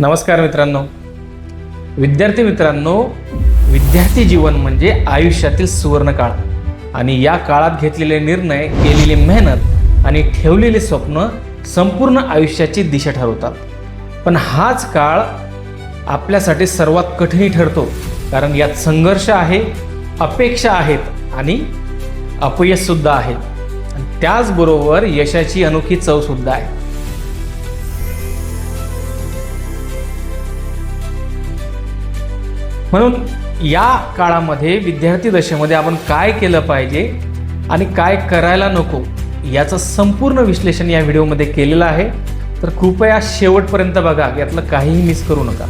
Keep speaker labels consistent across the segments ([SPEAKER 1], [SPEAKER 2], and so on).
[SPEAKER 1] नमस्कार मित्रांनो. विद्यार्थी मित्रांनो विद्यार्थी जीवन म्हणजे आयुष्यातील सुवर्णकाळ आणि या काळात घेतलेले निर्णय केलेली मेहनत आणि ठेवलेले स्वप्न संपूर्ण आयुष्याची दिशा ठरवतात. पण हाच काळ आपल्यासाठी सर्वात कठीणही ठरतो. कारण यात संघर्ष आहे अपेक्षा आहेत आणि अपयशसुद्धा आहे. त्याचबरोबर यशाची अनोखी चवसुद्धा आहे. म्हणून या काळामध्ये विद्यार्थी दशेमध्ये आपण काय केलं पाहिजे आणि काय करायला नको याचं संपूर्ण विश्लेषण या व्हिडिओमध्ये केलेलं आहे. तर कृपया शेवटपर्यंत बघा यातलं काहीही मिस करू नका.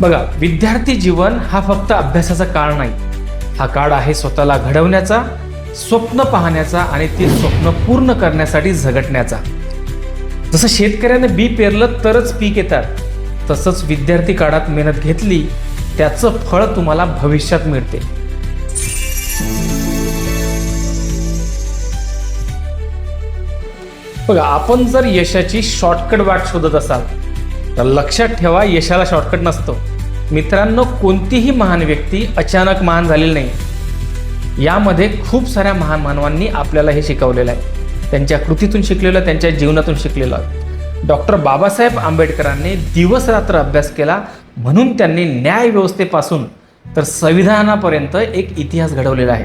[SPEAKER 1] बघा विद्यार्थी जीवन हा फक्त अभ्यासाचा काळ नाही. हा काळ आहे स्वतःला घडवण्याचा स्वप्न पाहण्याचा आणि ते स्वप्न पूर्ण करण्यासाठी झगटण्याचा. जसं शेतकऱ्याने बी पेरलं तरच पीक येतात. तसंच विद्यार्थी काळात मेहनत घेतली त्याचं फळ तुम्हाला भविष्यात मिळते. बघा आपण जर यशाची शॉर्टकट वाट शोधत असाल तर लक्षात ठेवा यशाला शॉर्टकट नसतो. मित्रांनो कोणतीही महान व्यक्ती अचानक महान झालेली नाही. यामध्ये खूप साऱ्या महान मानवांनी आपल्याला हे शिकवलेलं आहे. त्यांच्या कृतीतून शिकलेलं त्यांच्या जीवनातून शिकलेलं आहे. डॉक्टर बाबासाहेब आंबेडकरांनी दिवस रात्र अभ्यास केला म्हणून त्यांनी न्याय व्यवस्थेपासून तर संविधानापर्यंत एक इतिहास घडवलेला आहे.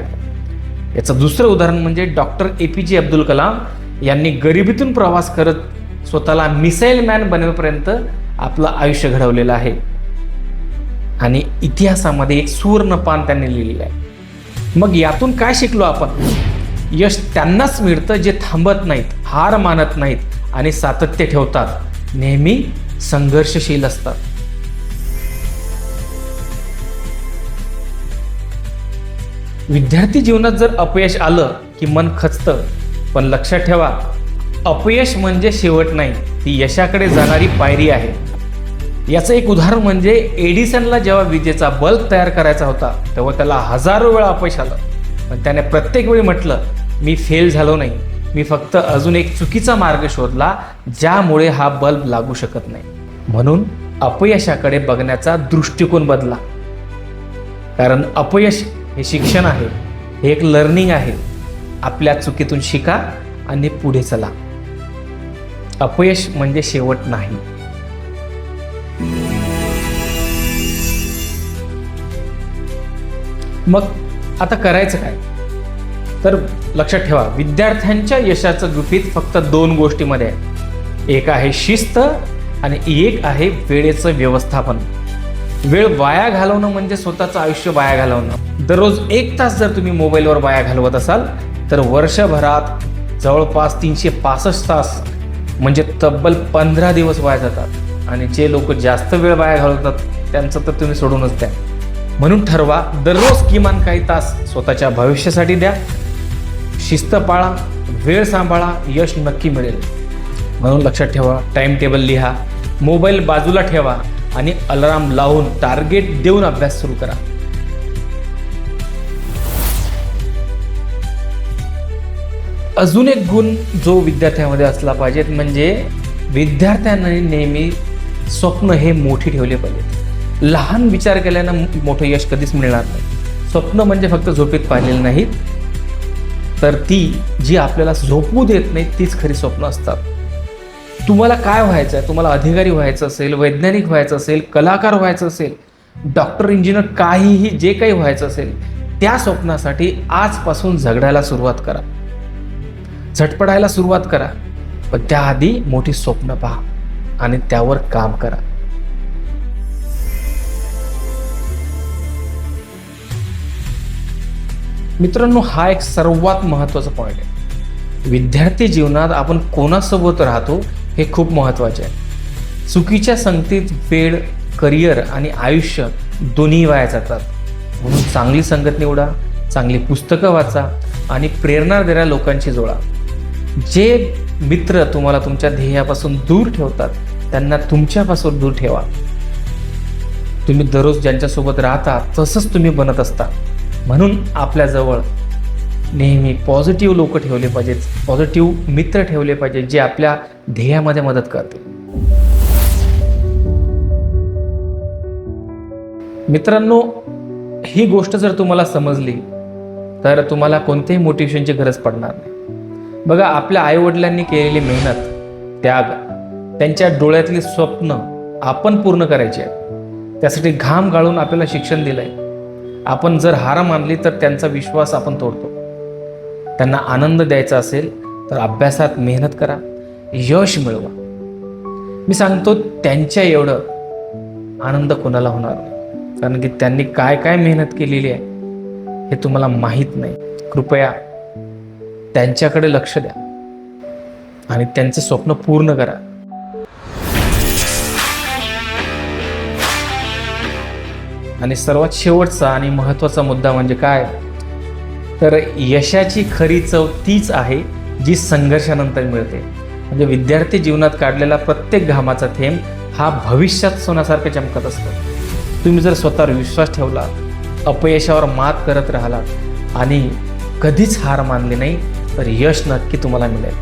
[SPEAKER 1] याचं दुसरं उदाहरण म्हणजे डॉक्टर ए पी जे अब्दुल कलाम यांनी गरिबीतून प्रवास करत स्वतःला मिसाईल मॅन बनवेपर्यंत आपलं आयुष्य घडवलेलं आहे. आणि इतिहासामध्ये एक सुवर्णपान त्यांनी लिहिलेलं आहे. मग यातून काय शिकलो आपण? यश त्यांनाच मिळतं जे थांबत नाहीत हार मानत नाहीत. आणि सातत्य ठेवतात. नेहमी संघर्षशील असतात. विद्यार्थी जीवनात जर अपयश आलं की मन खचतं पण लक्षात ठेवा अपयश म्हणजे शेवट नाही ती यशाकडे जाणारी पायरी आहे. याचं एक उदाहरण म्हणजे एडिसनला जेव्हा विजेचा बल्ब तयार करायचा होता तेव्हा त्याला हजारो वेळा अपयश आलं. पण त्याने प्रत्येक वेळी म्हटलं मी फेल झालो नाही. मी फक्त अजून एक चुकीचा मार्ग शोधला ज्यामुळे हा बल्ब लागू शकत नाही. म्हणून अपयशाकडे बघण्याचा दृष्टिकोन बदला. कारण अपयश हे शिक्षण आहे हे एक लर्निंग आहे. आपल्या चुकीतून शिका आणि पुढे चला. अपयश म्हणजे शेवट नाही. मग आता करायचं काय? तर लक्षात ठेवा विद्यार्थ्यांच्या यशाचं गुपित फक्त दोन गोष्टीमध्ये आहे. एक आहे शिस्त आणि एक आहे वेळेचं व्यवस्थापन. वेळ वाया घालवणं म्हणजे स्वतःचं आयुष्य वाया घालवणं. दररोज एक तास जर तुम्ही मोबाईलवर वाया घालवत असाल तर वर्षभरात जवळपास तीनशे पासष्ट तास म्हणजे तब्बल पंधरा दिवस वाया जातात. आणि जे लोक जास्त वेळ वाया घालवतात त्यांचं तर तुम्ही सोडूनच द्या. म्हणून ठरवा दररोज किमान काही तास स्वतःच्या भविष्यासाठी द्या. शिस्त पाळा वेळ सांभाळा यश नक्की मिळेल. म्हणून लक्षात ठेवा टाइम टेबल लिहा मोबाईल बाजूला ठेवा आणि अलाराम लावून टार्गेट देऊन अभ्यास सुरू करा. अजून एक गुण जो विद्यार्थ्यांमध्ये असला पाहिजे म्हणजे विद्यार्थ्यांनी नेहमी स्वप्न हे मोठी ठेवले पाहिजेत. लहान विचार केल्यानं मोठं यश कधीच मिळणार नाही. स्वप्न म्हणजे फक्त झोपेत पाहिलेलं नाहीत तर ती जी आपल्याला झोपू देत नाही तीच खरी स्वप्न असतात. तुम्हाला काय व्हायचं आहे? तुम्हाला अधिकारी व्हायचं असेल वैज्ञानिक व्हायचं असेल कलाकार व्हायचं असेल डॉक्टर इंजिनियर काहीही जे काही व्हायचं असेल त्या स्वप्नासाठी आजपासून झगडायला सुरुवात करा. झटपडायला सुरुवात करा. पण त्याआधी मोठी स्वप्न पहा आणि त्यावर काम करा. मित्रांनो हा एक सर्वात महत्त्वाचा पॉईंट आहे. विद्यार्थी जीवनात आपण कोणासोबत राहतो हे खूप महत्त्वाचे आहे. चुकीच्या संगतीत वेळ करिअर आणि आयुष्य दोन्ही वाया जातात. म्हणून चांगली संगत निवडा चांगली पुस्तकं वाचा आणि प्रेरणा देणाऱ्या लोकांची जोडा. जे मित्र तुम्हाला तुमच्या ध्येयापासून दूर ठेवतात त्यांना तुमच्यापासून दूर ठेवा. तुम्ही दररोज ज्यांच्यासोबत राहता तसंच तुम्ही बनत असता. म्हणून आपल्याजवळ नेहमी पॉझिटिव्ह लोक ठेवले पाहिजेत पॉझिटिव्ह मित्र ठेवले पाहिजेत जे आपल्या ध्येयामध्ये मदत करतील. मित्रांनो ही गोष्ट जर तुम्हाला समजली तर तुम्हाला कोणत्याही मोटिवेशनची गरज पडणार नाही. बघा आपल्या आईवडिलांनी केलेली मेहनत त्याग त्यांच्या डोळ्यातली स्वप्न आपण पूर्ण करायची आहेत. त्यासाठी घाम गाळून आपल्याला शिक्षण दिलं आहे आपण जर हार मानली तर त्यांचा विश्वास आपण तोडतो. त्यांना आनंद द्यायचा असेल तर अभ्यासात मेहनत करा यश मिळवा. मी सांगतो त्यांच्या एवढं आनंद कोणाला होणार नाही. कारण की त्यांनी काय काय मेहनत केलेली आहे हे तुम्हाला माहीत नाही. कृपया त्यांच्याकडे लक्ष द्या आणि त्यांचं स्वप्न पूर्ण करा. आणि सर्वात शेवटचा आणि महत्त्वाचा मुद्दा म्हणजे काय? तर यशाची खरी चव तीच आहे जी संघर्षानंतर मिळते. म्हणजे विद्यार्थी जीवनात काढलेला प्रत्येक घामाचा थेंब हा भविष्यात सोन्यासारखं चमकत असतो. तुम्ही जर स्वतःवर विश्वास ठेवला अपयशावर मात करत राहिलात आणि कधीच हार मानली नाही तर यश नक्की तुम्हाला मिळेल.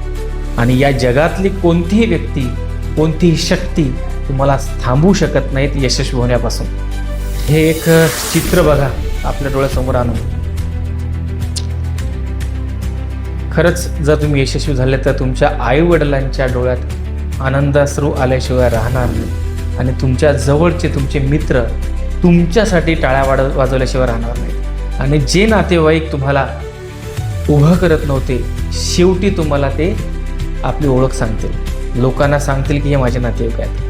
[SPEAKER 1] आणि या जगातली कोणतीही व्यक्ती कोणतीही शक्ती तुम्हाला थांबवू शकत नाहीत यशस्वी होण्यापासून. हे एक चित्र बघा आपल्या डोळ्यासमोर आणून. खरंच जर तुम्ही यशस्वी झाले तर तुमच्या आईवडिलांच्या डोळ्यात आनंदाश्रू आल्याशिवाय राहणार नाही. आणि तुमच्या जवळचे तुमचे मित्र तुमच्यासाठी टाळ्या वाढ वाजवल्याशिवाय राहणार नाही. आणि जे नातेवाईक तुम्हाला उभं करत नव्हते शेवटी तुम्हाला ते आपली ओळख सांगतील. लोकांना सांगतील की हे माझे नातेवाईक आहेत.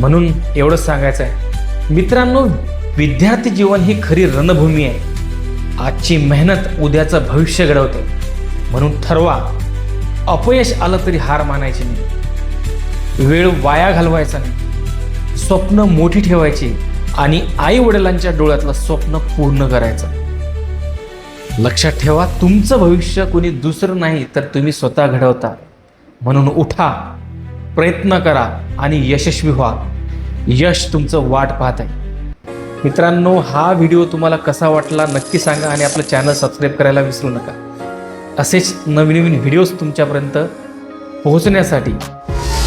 [SPEAKER 1] म्हणून एवढंच सांगायचं आहे. मित्रांनो विद्यार्थी जीवन ही खरी रणभूमी आहे. आजची मेहनत उद्याचं भविष्य घडवते. म्हणून ठरवा अपयश आलं तरी हार मानायची नाही. वेळ वाया घालवायचा नाही. स्वप्न मोठी ठेवायची आणि आई वडिलांच्या डोळ्यातलं स्वप्न पूर्ण करायचं. लक्षात ठेवा तुमचं भविष्य कोणी दुसरं नाही तर तुम्ही स्वतः घडवता. म्हणून उठा प्रयत्न करा आणि यशस्वी व्हा. यश तुमचं वाट पाहत आहे. मित्रांनो हा व्हिडिओ तुम्हाला कसा वाटला नक्की सांगा आणि आपलं चॅनल सबस्क्राईब करायला विसरू नका. असेच नवीन नवीन व्हिडिओज तुमच्यापर्यंत पोहोचण्यासाठी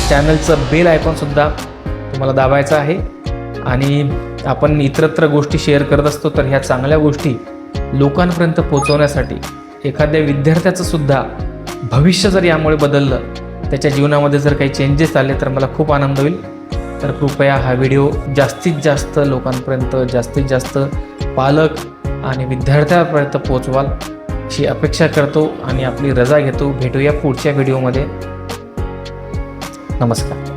[SPEAKER 1] चॅनलचं बेल आयकॉनसुद्धा तुम्हाला दाबायचं आहे आणि आपण इतरत्र गोष्टी शेअर करत असतो तर ह्या चांगल्या गोष्टी लोकांपर्यंत पोहोचवण्यासाठी एखाद्या विद्यार्थ्याचं सुद्धा भविष्य जर यामुळे बदललं त्याच्या जीवनामध्ये जर काही चेंजेस आले तर मला खूप आनंद होईल. तर कृपया हा व्हिडिओ जास्तीत जास्त लोकांपर्यंत जास्तीत जास्त पालक आणि विद्यार्थ्यांपर्यंत पोचवाल अशी अपेक्षा करतो आणि आपली रजा घेतो. भेटूया पुढच्या व्हिडिओमध्ये. नमस्कार.